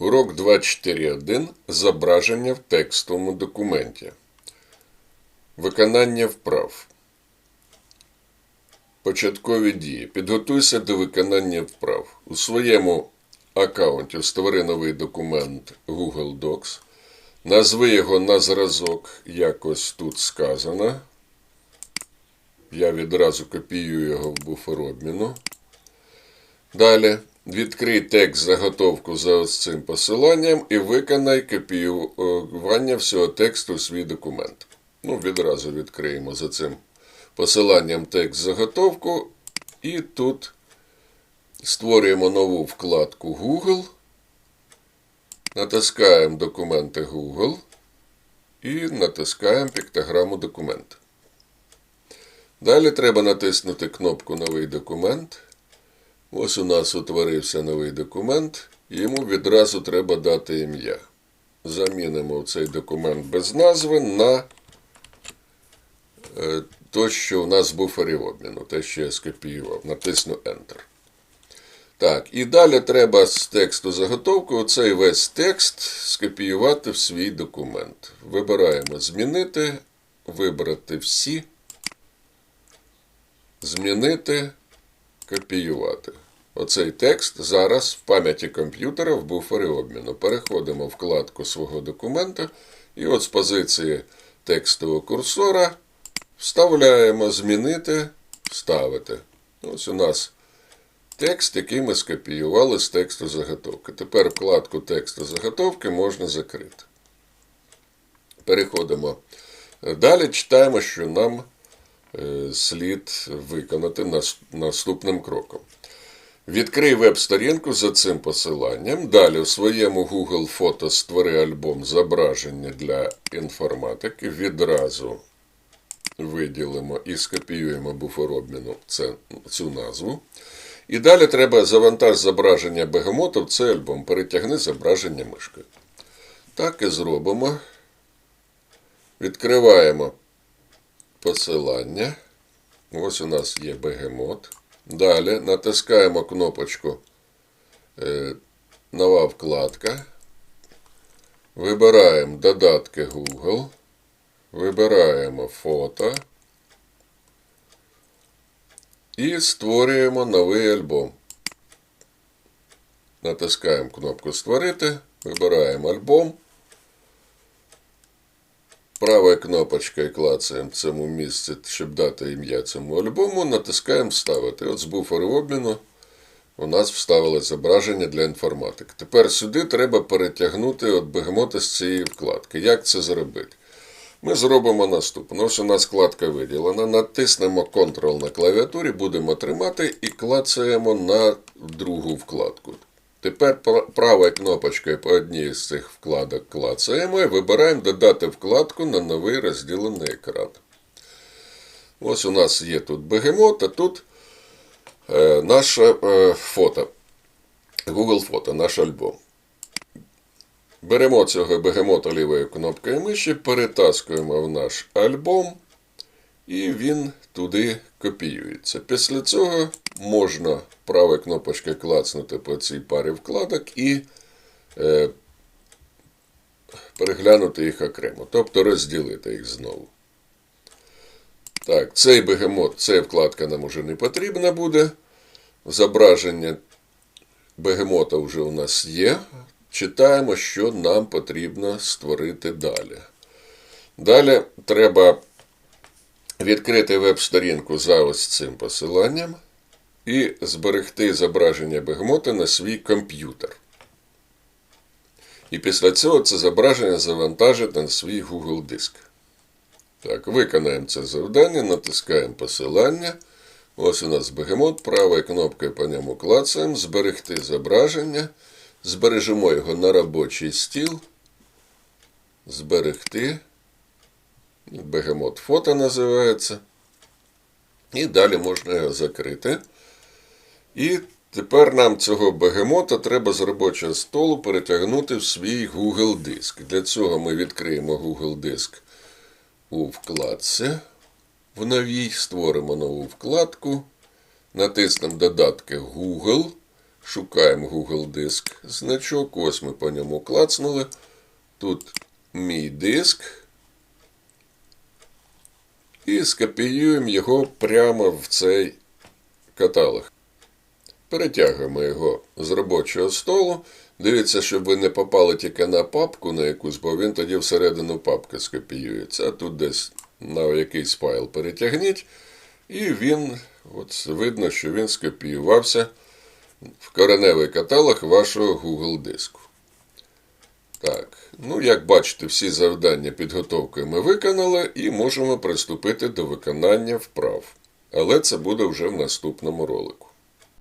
Урок 2.4.1. Зображення в текстовому документі. Виконання вправ. Початкові дії. Підготуйся до виконання вправ. У своєму аккаунті створи новий документ Google Docs. Назви його на зразок, якось тут сказано. Я відразу копіюю його в буфер обміну. Далі відкрий текст заготовку за ось цим посиланням і виконай копіювання всього тексту в свій документ. Ну, відразу відкриємо за цим посиланням текст заготовку. І тут створюємо нову вкладку Google. Натискаємо документи Google і натискаємо піктограму документ. Далі треба натиснути кнопку Новий документ. Ось у нас утворився новий документ, йому відразу треба дати ім'я. Замінимо цей документ без назви на е, то, що у нас в буфері обміну, те, що я скопіював. Натисну Enter. Так, і далі треба з тексту заготовки оцей весь текст скопіювати в свій документ. Вибираємо Змінити, вибрати всі, змінити, копіювати. Оцей текст зараз в пам'яті комп'ютера в буфері обміну. Переходимо в вкладку свого документа і от з позиції текстового курсора вставляємо Змінити, вставити. Ось у нас текст, який ми скопіювали з тексту заготовки. Тепер вкладку тексту заготовки можна закрити. Переходимо. Далі читаємо, що нам слід виконати наступним кроком. Відкрий веб-сторінку за цим посиланням. Далі у своєму Google Фото створи альбом зображення для інформатики. Відразу виділимо і скопіюємо буфер обміну цю назву. І далі треба завантаж зображення бегемота в цей альбом. Перетягни зображення мишкою. Так і зробимо. Відкриваємо посилання. Ось у нас є бегемот. Далі натискаємо кнопочку е, Нова вкладка. Вибираємо додатки Google. Вибираємо фото. І створюємо новий альбом. Натискаємо кнопку Створити. Вибираємо альбом. Правою кнопочкою клацаємо в цьому місці, щоб дати ім'я цьому альбому, натискаємо Вставити. От з буферу обміну у нас вставили зображення для інформатики. Тепер сюди треба перетягнути от бегемота з цієї вкладки. Як це зробити? Ми зробимо наступне. Ось у нас вкладка виділена. Натиснемо Ctrl на клавіатурі, будемо тримати і клацаємо на другу вкладку. Тепер правою кнопочкою по одній з цих вкладок клацаємо і вибираємо додати вкладку на новий розділений екран. Ось у нас є тут бегемот, а тут е, наше е, фото. Google фото, наш альбом. Беремо цього бегемота лівою кнопкою миші, перетаскуємо в наш альбом, і він туди копіюється. Після цього можна правою кнопочкою клацнути по цій парі вкладок і е, переглянути їх окремо, тобто розділити їх знову. Так, цей бегемот, ця вкладка нам уже не потрібна буде. Зображення бегемота вже у нас є. Читаємо, що нам потрібно створити далі. Далі треба відкрити веб-сторінку за ось цим посиланням і зберегти зображення бегемота на свій комп'ютер. І після цього це зображення завантажити на свій Google диск. Так, виконаємо це завдання, натискаємо посилання. Ось у нас бегемот, правою кнопкою по ньому клацаємо, зберегти зображення. Збережемо його на робочий стіл. Зберегти. Бегемот фото називається. І далі можна його закрити. І тепер нам цього бегемота треба з робочого столу перетягнути в свій Google диск. Для цього ми відкриємо Google диск у вкладці. В новій створимо нову вкладку. Натиснемо додатки Google. Шукаємо Google диск значок. Ось ми по ньому клацнули. Тут мій диск. І скопіюємо його прямо в цей каталог. Перетягуємо його з робочого столу. Дивіться, щоб ви не попали тільки на папку на якусь, бо він тоді всередину папки скопіюється. А тут десь на якийсь файл перетягніть. І він, от видно, що він скопіювався в кореневий каталог вашого Google диску. Так, ну як бачите, всі завдання підготовки ми виконали і можемо приступити до виконання вправ. Але це буде вже в наступному ролику.